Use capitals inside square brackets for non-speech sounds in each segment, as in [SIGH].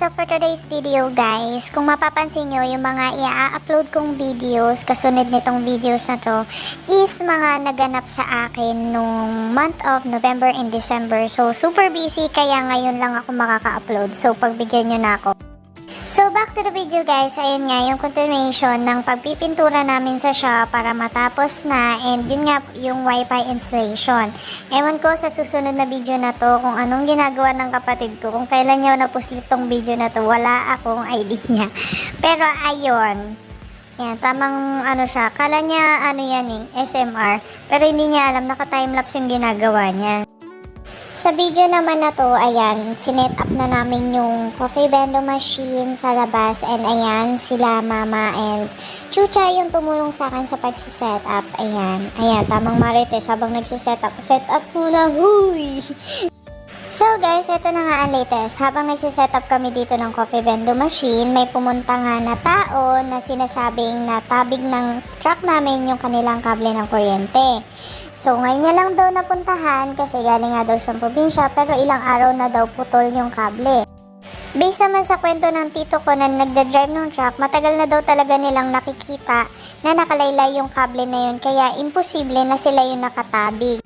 so for today's video guys, kung mapapansin nyo yung mga i-upload kong videos, kasunod nitong videos na to, is mga naganap sa akin nung month of November and December. So super busy kaya ngayon lang ako makaka-upload. So pagbigyan nyo na ako. So back to the video guys, ayun nga yung continuation ng pagpipintura namin sa shop para matapos na and yun nga yung wifi installation. Ewan ko sa susunod na video na to kung anong ginagawa ng kapatid ko, kung kailan niya napuslit tong video na to, wala akong [LAUGHS] idea. Pero ayun, yan, tamang ano siya, kala niya ano yan eh, SMR, pero hindi niya alam, naka-timelapse yung ginagawa niya. Sa video naman na to, ayan, sinet up na namin yung coffee vending machine sa labas and ayan, sila mama and chucha yung tumulong sa akin sa pagsiset up. Ayan, ayan, tamang marites habang nagsiset up. Set up muna, huy! So guys, ito na nga ang latest. Habang nagsiset up kami dito ng coffee vending machine, may pumunta nga na tao na sinasabing na tabig ng truck namin yung kanilang kable ng kuryente. So ngayon niya lang daw napuntahan kasi galing nga daw siyang probinsya pero ilang araw na daw putol yung kable. Based naman sa kwento ng tito ko na nagda-drive ng truck, matagal na daw talaga nilang nakikita na nakalaylay yung kable na yun kaya imposible na sila yung nakatabig.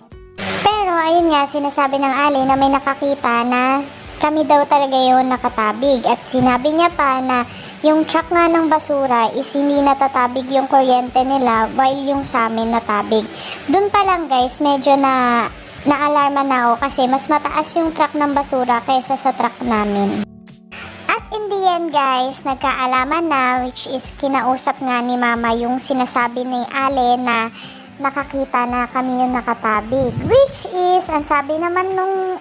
Ayun nga, sinasabi ng Ali na may nakakita na kami daw talaga yun nakatabig. At sinabi niya pa na yung truck nga ng basura is hindi natatabig yung kuryente nila while yung sa amin natabig. Doon pa lang guys, medyo na naalarma na ako kasi mas mataas yung truck ng basura kaysa sa truck namin. At in the end guys, nagkaalaman na which is kinausap nga ni mama yung sinasabi ni Ale na nakakita na kami yung nakatabig. Which is, ang sabi naman nung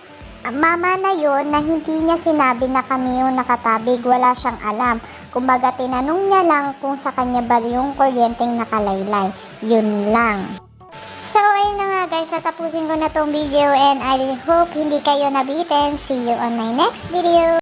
mama na yon na hindi niya sinabi na kami yung nakatabig. Wala siyang alam. Kumbaga, tinanong niya lang kung sa kanya ba yung kuryenteng nakalaylay. Yun lang. So, ayun na nga guys, natapusin ko na tong video and I hope hindi kayo nabitin. See you on my next video.